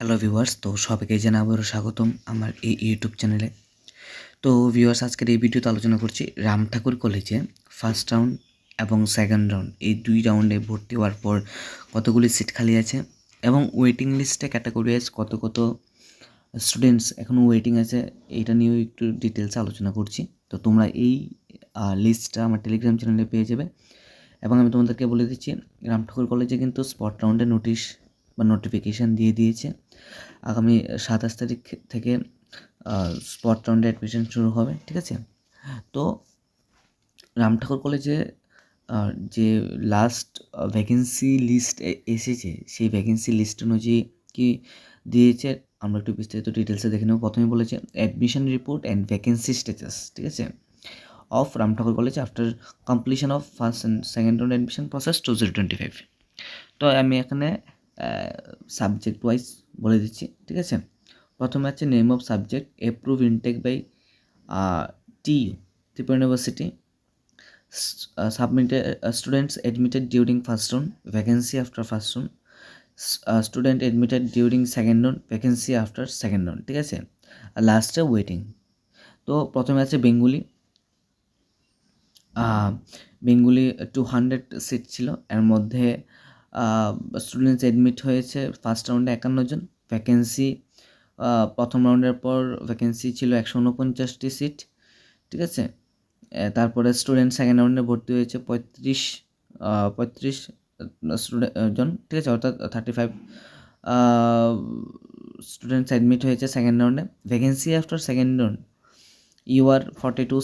Hello viewers তো সবাইকে জানা আবারও স্বাগতম আমার এই ইউটিউব চ্যানেলে তো ভিউয়ার্স আজকের এই ভিডিওতে আলোচনা করছি রাম ঠাকুর কলেজে ফার্স্ট রাউন্ড এবং সেকেন্ড রাউন্ড এই দুই রাউন্ডে ভর্তি হওয়ার পর কতগুলি সিট খালি আছে এবং ওয়েটিং লিস্টে ক্যাটাগরি ওয়াইজ কত কত স্টুডেন্টস এখনও ওয়েটিং আছে, এইটা নিয়েও একটু ডিটেলসে আলোচনা করছি। তো তোমরা এই লিস্টটা আমার টেলিগ্রাম চ্যানেলে পেয়ে যাবে। এবং আমি তোমাদেরকে বলে দিচ্ছি, রাম ঠাকুর কলেজে কিন্তু স্পট রাউন্ডে নোটিশ বা নোটিফিকেশান দিয়ে দিয়েছে। আগামী সাতাশ তারিখ থেকে স্পট রাউন্ডে অ্যাডমিশন শুরু হবে, ঠিক আছে? তো রাম ঠাকুর কলেজে যে লাস্ট ভ্যাকেন্সি লিস্ট এসেছে, সেই ভ্যাকেন্সি লিস্ট অনুযায়ী কি দিয়েছে, আমরা একটু বিস্তারিত ডিটেলসে দেখে নেব। প্রথমে বলেছে admission report and vacancy status ঠিক আছে? Of Ram Thakur college after completion of first and second round admission process two zero twenty five তো আমি এখানে সাবজেক্ট ওয়াইজ বলে দিচ্ছি, ঠিক আছে? প্রথমে আছে name of subject approve intake by T Tripura university submitted students admitted during first round vacancy after first round student admitted during second round vacancy after second round ঠিক আছে? লাস্টে ওয়েটিং তো প্রথমে আছে Bengali Bengali two hundred seat ছিল, এর মধ্যে students admit হয়েছে ফার্স্ট রাউন্ডে একান্ন জন। ভ্যাকেন্সি প্রথম রাউন্ডের পর ভ্যাকেন্সি ছিল একশো উনপঞ্চাশটি সিট ঠিক আছে? তারপরে স্টুডেন্ট সেকেন্ড রাউন্ডে ভর্তি হয়েছে পঁয়ত্রিশ পঁয়ত্রিশ স্টুডেন্ট জন, ঠিক আছে? অর্থাৎ থার্টি ফাইভ স্টুডেন্টস অ্যাডমিট হয়েছে সেকেন্ড রাউন্ডে vacancy after second round U R forty two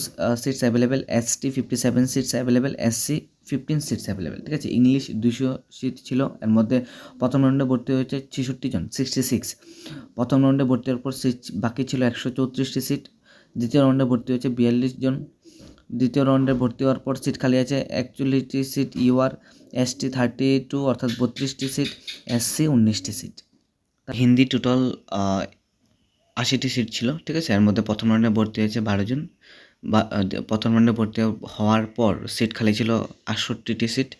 seats available S T fifty seven seats available S C fifteen seats available ঠিক আছে? ইংলিশ দুশো সিট ছিল, এর মধ্যে প্রথম রাউন্ডে ভর্তি হয়েছে ছেষট্টি জন সিক্সটি সিক্স প্রথম রাউন্ডে ভর্তি হওয়ার পর সিট বাকি ছিল একশো চৌত্রিশটি সিট দ্বিতীয় রাউন্ডে ভর্তি হয়েছে বিয়াল্লিশ জন। দ্বিতীয় রাউন্ডে ভর্তি হওয়ার পর সিট খালি আছে একচল্লিশটি seat UR S T thirty two অর্থাৎ বত্রিশটি সিট এস সি উনিশটি সিট হিন্দি টোটাল আশিটি সিট ছিল, ঠিক আছে? এর মধ্যে প্রথম রাউন্ডে ভর্তি হয়েছে বারো জন। বা প্রথম রাউন্ডে ভর্তি হওয়ার পর সিট খালি ছিল আটষট্টিটি সিট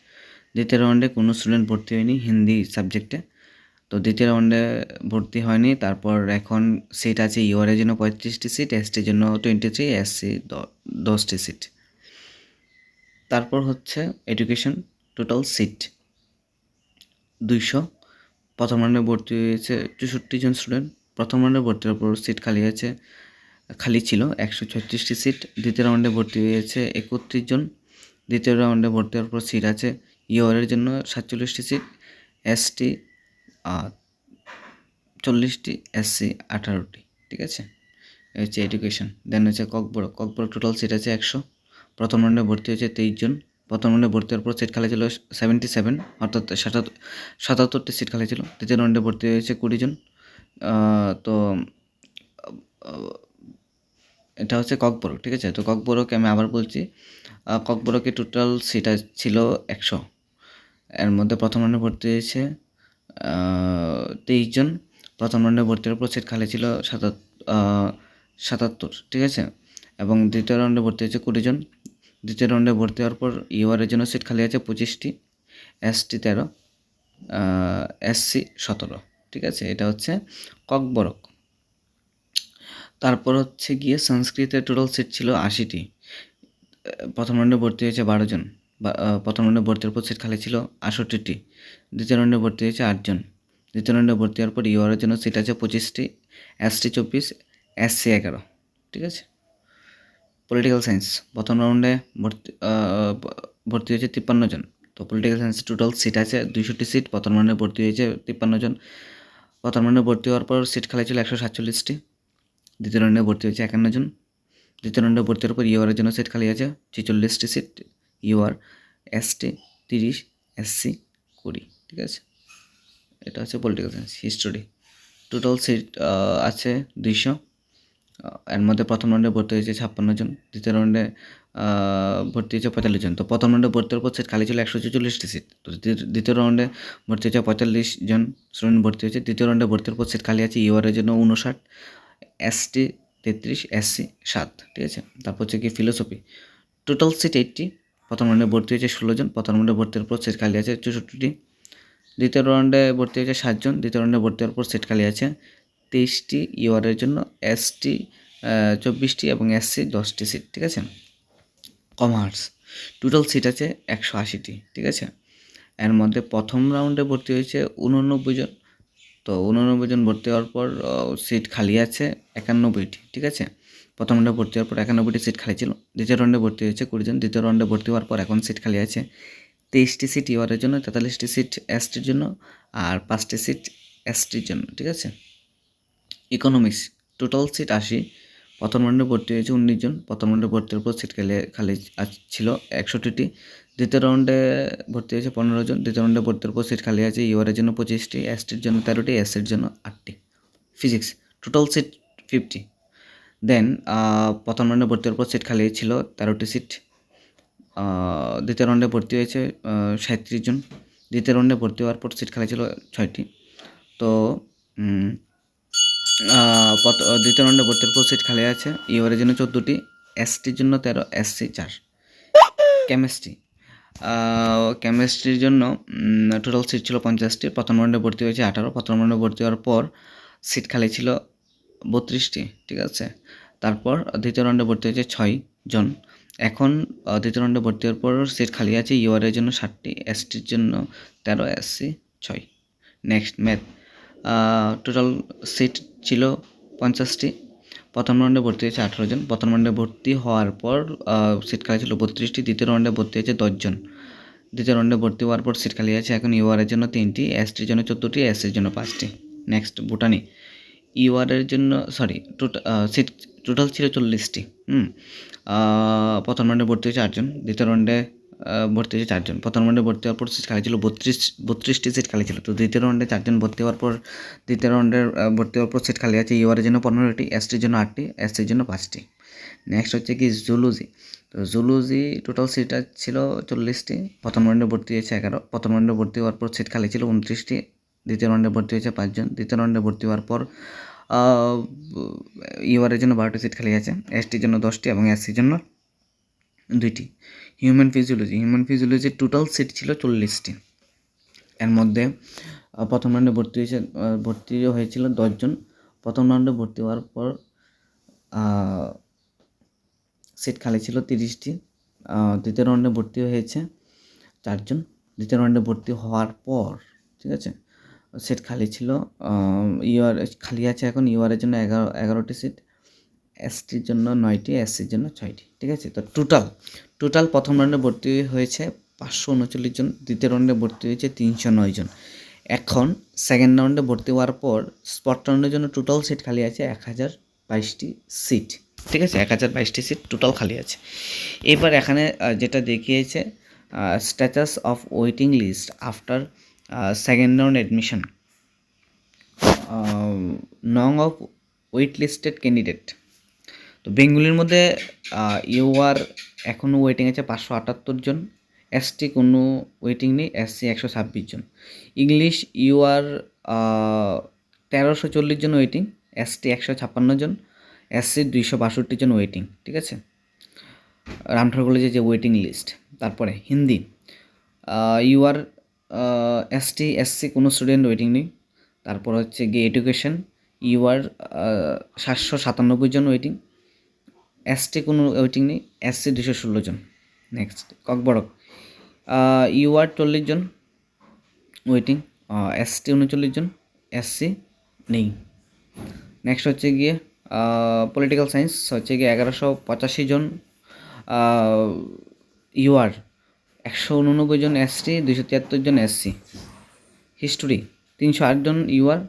দ্বিতীয় রাউন্ডে কোনো স্টুডেন্ট ভর্তি হয়নি হিন্দি সাবজেক্টে তো দ্বিতীয় রাউন্ডে ভর্তি হয়নি, তারপর এখন সিট আছে ইউআরের জন্য পঁয়ত্রিশটি সিট এসটির জন্য টোয়েন্টি থ্রি এসসি দশটি সিট তারপর হচ্ছে এডুকেশন টোটাল সিট দুইশো। প্রথম রাউন্ডে ভর্তি হয়েছে চৌষট্টি জন স্টুডেন্ট প্রথম রাউন্ডে ভর্তির হওয়ার পর সিট খালি আছে খালি ছিল, একশো ছত্রিশটি সিট। দ্বিতীয় রাউন্ডে ভর্তি হয়েছে একত্রিশ জন। দ্বিতীয় রাউন্ডে ভর্তি হওয়ার পর সিট আছে ইউআরের জন্য সাতচল্লিশটি সিট, এসটি চল্লিশটি, এসসি আঠারোটি, ঠিক আছে? হচ্ছে এডুকেশন। দেন হচ্ছে ককবড় ককবড় টোটাল সিট আছে একশো। প্রথম রাউন্ডে ভর্তি হয়েছে তেইশ জন। প্রথম রাউন্ডে ভর্তি হওয়ার পর সিট খালি ছিল সেভেন্টি সেভেন, অর্থাৎ সাতাত্তর সাতাত্তরটি সিট খালি ছিল। দ্বিতীয় রাউন্ডে ভর্তি হয়েছে কুড়ি জন। তো এটা হচ্ছে ককবরক, ঠিক আছে? তো ককবরকে আমি আবার বলছি ককবরকে টোটাল সিট ছিল একশো। এর মধ্যে প্রথম রাউন্ডে ভর্তি হয়েছে তেইশ জন। প্রথম ভর্তি হওয়ার পর সিট খালি ছিল সাতাত সাতাত্তর, ঠিক আছে? এবং দ্বিতীয় রাউন্ডে ভর্তি হয়েছে কুড়ি জন। দ্বিতীয় রাউন্ডে ভর্তি হওয়ার পর ইউআরের জন্য সিট খালি আছে পঁচিশটি এসটি তেরো এসসি সতেরো, ঠিক আছে? এটা হচ্ছে ককবরক। তারপর হচ্ছে গিয়ে সংস্কৃতের টোটাল সিট ছিল আশিটি। প্রথম রাউন্ডে ভর্তি হয়েছে বারো জন। প্রথম রাউন্ডে ভর্তি হওয়ার পর সিট খালি ছিল আষট্টিটি। দ্বিতীয় রাউন্ডে ভর্তি হয়েছে আটজন দ্বিতীয় রাউন্ডে ভর্তি হওয়ার পর ইউআরের জন্য সিট আছে পঁচিশটি এসটি চব্বিশ এসসি এগারো। ঠিক আছে? পলিটিক্যাল সায়েন্স প্রথম রাউন্ডে ভর্তি ভর্তি হয়েছে তিপ্পান্ন জন। তো পলিটিক্যাল সায়েন্স টোটাল সিট আছে দুইশোটি সিট প্রথম রাউন্ডে ভর্তি হয়েছে তিপ্পান্ন জন। প্রথম রাউন্ডে ভর্তি হওয়ার পর সিট খালি ছিল একশো সাতচল্লিশটি। দ্বিতীয় রাউন্ডে ভর্তি হয়েছে একান্ন জন। দ্বিতীয় রাউন্ডে ভর্তি হওয়ার পর ইউআরের জন্য সিট খালি আছে। ছেচল্লিশটি সিট ইউআর এসটি তিরিশ এসসি কুড়ি। ঠিক আছে? এটা হচ্ছে political science history total seat আছে দুইশো। এর মধ্যে প্রথম রাউন্ডে ভর্তি হয়েছে ছাপ্পান্ন জন। দ্বিতীয় রাউন্ডে ভর্তি হয়েছে পঁয়তাল্লিশ জন। তো প্রথম রাউন্ডে ভর্তি হওয়ার পর সিট খালি ছিল একশো ছেচল্লিশটি সিট তো দ্বিতীয়- দ্বিতীয় রাউন্ডে ভর্তি হয়েছে পঁয়তাল্লিশ জন। স্টুডেন্ট ভর্তি হয়েছে। তৃতীয় রাউন্ডে ভর্তি হওয়ার পর সিট খালি আছে ইউআরের জন্য উনষাট। এসটি তেত্রিশ এসসি সাত, ঠিক আছে? তারপর হচ্ছে কি ফিলোসফি টোটাল সিট এইটটি প্রথম রাউন্ডে ভর্তি হয়েছে ষোলো জন, প্রথম রাউন্ডে ভর্তি হওয়ার পর সিট খালি আছে চৌষট্টিটি। দ্বিতীয় রাউন্ডে ভর্তি হয়েছে সাতজন দ্বিতীয় রাউন্ডে ভর্তি হওয়ার পর সিট খালি আছে তেইশটি ইউআরের জন্য এসটি চব্বিশটি এবং এসসি দশটি সিট ঠিক আছে? কমার্স টোটাল সিট আছে একশো আশিটি, ঠিক আছে? এর মধ্যে প্রথম রাউন্ডে ভর্তি হয়েছে উননব্বই জন তো উননব্বই জন ভর্তি হওয়ার পর সিট খালি আছে একানব্বইটি ঠিক আছে? প্রথম রাউন্ডে ভর্তি হওয়ার পর একানব্বইটি সিট খালি ছিল। দ্বিতীয় রাউন্ডে ভর্তি হয়েছে কুড়ি জন, দ্বিতীয় রাউন্ডে ভর্তি হওয়ার পর এখন সিট খালি আছে তেইশটি সিট ইউআরের জন্য, তেতাল্লিশটি সিট এসটির জন্য আর পাঁচটি সিট এসটির জন্য, ঠিক আছে? ইকোনমিক্স, টোটাল সিট আশি, প্রথম রাউন্ডে ভর্তি হয়েছে উনিশ জন, প্রথম রাউন্ডে ভর্তির উপর সিট খালি খালি ছিল একষট্টিটি দ্বিতীয় রাউন্ডে ভর্তি হয়েছে পনেরো জন। দ্বিতীয় রাউন্ডে ভর্তির উপর সিট খালি আছে ইউআরের জন্য পঁচিশটি এসটির জন্য তেরোটি এসির জন্য আটটি। Physics total seat fifty then প্রথম রাউন্ডে ভর্তির উপর সিট খালি ছিল তেরোটি সিট দ্বিতীয় রাউন্ডে ভর্তি হয়েছে সাঁত্রিশ জন। দ্বিতীয় রাউন্ডে ভর্তি হওয়ার পর সিট খালি ছিল ছয়টি। তো দ্বিতীয় রাউন্ডে ভর্তির পর সিট খালি আছে ইউআরের জন্য চোদ্দোটি এসটির জন্য তেরো এসসি চার। কেমিস্ট্রি কেমিস্ট্রির জন্য টোটাল সিট ছিল পঞ্চাশটি, প্রথম রাউন্ডে ভর্তি হয়েছে আঠারো, প্রথম রাউন্ডে ভর্তি হওয়ার পর সিট খালি ছিল বত্রিশটি, ঠিক আছে? তারপর দ্বিতীয় রাউন্ডে ভর্তি হয়েছে ছয় জন। এখন দ্বিতীয় রাউন্ডে ভর্তি হওয়ার পর সিট খালি আছে ইউআরের জন্য ষাটটি এসটির জন্য তেরো এসসি ছয়। নেক্সট ম্যাথ টোটাল সিট ছিল পঞ্চাশটি প্রথম রাউন্ডে ভর্তি হয়েছে আঠারো জন। প্রথম রাউন্ডে ভর্তি হওয়ার পর সিট খালি ছিল বত্রিশটি। দ্বিতীয় রাউন্ডে ভর্তি হয়েছে দশজন দ্বিতীয় রাউন্ডে ভর্তি হওয়ার পর সিট খালি আছে এখন ইউআরের জন্য তিনটি এসটির জন্য চোদ্দোটি এসসির জন্য পাঁচটি। নেক্সট ভুটানি ইউআরের জন্য সরি টোটাল সিট টোটাল ছিল চল্লিশটি। হুম প্রথম রাউন্ডে ভর্তি হয়েছে আটজন। দ্বিতীয় রাউন্ডে ভর্তি হয়েছে চারজন। প্রথম রাউন্ডে ভর্তি হওয়ার পর সিট খালি ছিল বত্রিশ বত্রিশটি সিট খালি ছিল। তো দ্বিতীয় রাউন্ডে চারজন ভর্তি হওয়ার পর দ্বিতীয় রাউন্ডের আহ, ভর্তি হওয়ার পর সিট খালি আছে। ইউআরের জন্য পনেরোটি এসটির জন্য আটটি এসটির জন্য পাঁচটি। নেক্সট হচ্ছে কি জুলুজি তো জুলুজি টোটাল সিট ছিল চল্লিশটি। প্রথম রাউন্ডে ভর্তি হয়েছে এগারো। প্রথম রাউন্ডে ভর্তি হওয়ার পর সিট খালি ছিল উনত্রিশটি। দ্বিতীয় রাউন্ডে ভর্তি হয়েছে পাঁচজন। দ্বিতীয় রাউন্ডে ভর্তি হওয়ার পর ইউআরের জন্য বারোটি সিট খালি আছে। এসটির জন্য দশটি এবং এসসির জন্য দুইটি। হিউম্যান ফিজিওলজি হিউম্যান ফিজিওলজির টোটাল সিট ছিল চল্লিশটি। এর মধ্যে প্রথম রাউন্ডে ভর্তি হয়েছে ভর্তি হয়েছিল দশজন। প্রথম রাউন্ডে ভর্তি হওয়ার পর সিট খালি ছিল তিরিশটি। দ্বিতীয় রাউন্ডে ভর্তি হয়েছে চারজন। দ্বিতীয় রাউন্ডে ভর্তি হওয়ার পর, ঠিক আছে সিট খালি ছিল ইউআর খালি আছে এখন ইউআরের জন্য এগারো, এগারোটি সিট এসটির জন্য নয়টি এসসির জন্য ছয়টি, ঠিক আছে? তো টোটাল টোটাল প্রথম রাউন্ডে ভর্তি হয়েছে পাঁচশো উনচল্লিশ জন, দ্বিতীয় রাউন্ডে ভর্তি হয়েছে তিনশো নয় জন। এখন সেকেন্ড রাউন্ডে ভর্তি হওয়ার পর স্পট রাউন্ডের জন্য টোটাল সিট খালি আছে এক হাজার বাইশটি সিট ঠিক আছে? এক হাজার বাইশটি সিট টোটাল খালি আছে। এবার এখানে যেটা দেখিয়েছে status of waiting list after second round admission নং অফ ওয়েট লিস্টেড ক্যান্ডিডেট তো বেঙ্গলির মধ্যে ইউআর এখনও ওয়েটিং আছে পাঁচশো আটাত্তর জন এসটি কোনো ওয়েটিং নেই এসসি একশো ছাব্বিশ জন। ইংলিশ, ইউআর তেরোশো চল্লিশ জন ওয়েটিং এসটি একশো ছাপ্পান্ন জন এসসি দুইশো বাষট্টি জন ওয়েটিং ঠিক আছে? রামঠাকুর কলেজের যে ওয়েটিং লিস্ট তারপরে হিন্দি ইউআর এসটি এসসি কোনো স্টুডেন্ট ওয়েটিং নেই। তারপর হচ্ছে গিয়ে এডুকেশন ইউআর সাতশো সাতানব্বই জন ওয়েটিং এসটি কোনো ওয়েটিং নেই এসসি দুশো ষোলো জন। নেক্সট ককবরক ইউআর চল্লিশ জন ওয়েটিং এসটি উনচল্লিশ জন এসসি নেই। নেক্সট হচ্ছে গিয়ে পলিটিক্যাল সায়েন্স হচ্ছে গিয়ে এগারোশো পঁচাশি জন ইউআর একশো উননব্বই জন এসটি দুশো তিয়াত্তর জন এসসি হিস্টোরি তিনশো আট জন ইউআর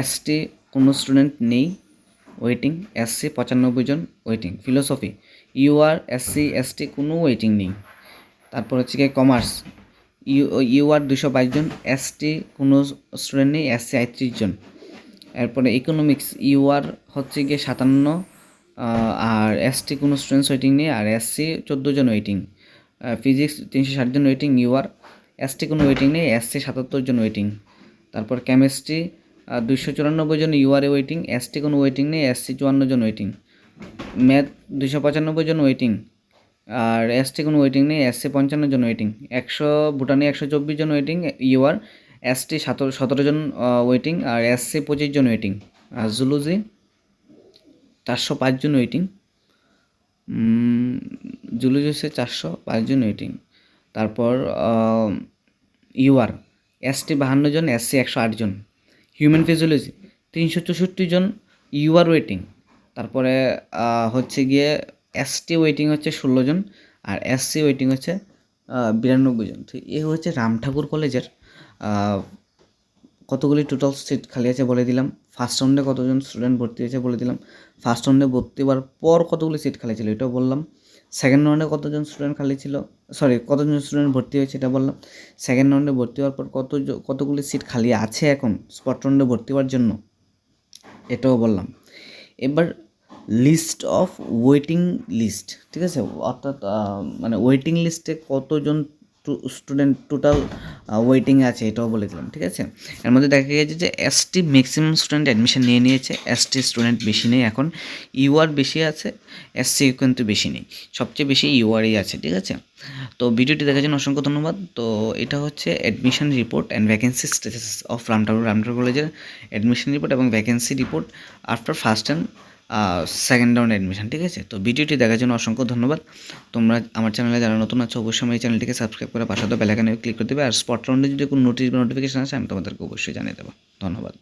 এসটি কোনো স্টুডেন্ট নেই। ওয়েটিং এসসি পঁচানব্বই জন waiting philosophy UR SC ST কোনো ওয়েটিং নেই। তারপর হচ্ছে গিয়ে কমার্স ইউ ইউআর দুশো বাইশ জন এসটি কোনো স্টুডেন্ট নেই এসসি আটত্রিশ জন। এরপরে ইকোনমিক্স ইউআর হচ্ছে গিয়ে সাতান্ন আর এসটি কোনো স্টুডেন্টস ওয়েটিং নেই, আর এসসি চোদ্দ জন ওয়েটিং ফিজিক্স তিনশো ষাট জন ওয়েটিং ইউআর এসটি কোনো ওয়েটিং নেই এসসি সাতাত্তর জন ওয়েটিং তারপর কেমিস্ট্রি দুইশো চুরানব্বই জন ইউআরএ ওয়েটিং এসটি কোনো ওয়েটিং নেই এসসি চুয়ান্ন জন ওয়েটিং ম্যাথ দুশো পঁচানব্বই জন ওয়েটিং আর এসটি কোনো ওয়েটিং নেই এসসি পঞ্চান্ন জন ওয়েটিং একশো ভুটানি একশো চব্বিশ জন ওয়েটিং ইউআর এসটি সতেরো সতেরো জন ওয়েটিং আর এসসি পঁচিশ জন ওয়েটিং আর জুলুজি চারশো পাঁচজন ওয়েটিং জুলুজি হচ্ছে চারশো পাঁচজন ওয়েটিং তারপর ইউআর এসটি বাহান্ন জন এসসি একশো আট জন। হিউম্যান ফিজিওলজি তিনশো চৌষট্টি জন ইউআর ওয়েটিং তারপরে হচ্ছে গিয়ে এসটি ওয়েটিং হচ্ছে ষোলো জন, আর এসসি ওয়েটিং হচ্ছে বিরানব্বই জন। তো এ হচ্ছে রাম ঠাকুর কলেজের কতগুলি টোটাল সিট খালি আছে বলে দিলাম। ফার্স্ট রাউন্ডে কতজন স্টুডেন্ট ভর্তি হয়েছে বলে দিলাম। ফার্স্ট রাউন্ডে ভর্তি হওয়ার পর কতগুলি সিট খালি ছিল এটাও বললাম। সেকেন্ড রাউন্ডে কতজন স্টুডেন্ট খালি ছিল? সরি কতজন স্টুডেন্ট ভর্তি হয়েছে এটা বললাম। সেকেন্ড রাউন্ডে ভর্তি হওয়ার পর কত কতগুলি সিট খালি আছে এখন স্পট রাউন্ডে ভর্তি হওয়ার জন্য? এটাও বললাম। এবার লিস্ট অফ ওয়েটিং লিস্ট ঠিক আছে? অর্থাৎ মানে ওয়েটিং লিস্টে কতজন স্টুডেন্ট টোটাল ওয়েটিং আছে, এটাও বলে দিলাম, ঠিক আছে? এর মধ্যে দেখা গেছে যে এসটি ম্যাক্সিমাম স্টুডেন্ট অ্যাডমিশন নিয়ে নিয়েছে এসটি স্টুডেন্ট বেশি নেই এখন ইউআর বেশি আছে এসসি কিন্তু বেশি নেই, সবচেয়ে বেশি ইউআরই আছে, ঠিক আছে? তো ভিডিওটি দেখার জন্য অসংখ্য ধন্যবাদ, তো এটা হচ্ছে admission report and vacancy status of Ram Thakur Ram Thakur কলেজের অ্যাডমিশন রিপোর্ট এবং vacancy report after first and second round admission ঠিক আছে? তো ভিডিওটি দেখার জন্য অসংখ্য ধন্যবাদ। তোমরা আমার চ্যানেলে যারা নতুন আছো, অবশ্যই আমার এই চ্যানেলটিকে সাবস্ক্রাইব করে পাশাতে বেলাকানে ক্লিক করে দেবে। আর স্পট রাউন্ডে যদি কোনো নোটিস বা নোটিফিকেশান আসে, আমি তোমাদেরকে অবশ্যই জানিয়ে দেবো। ধন্যবাদ।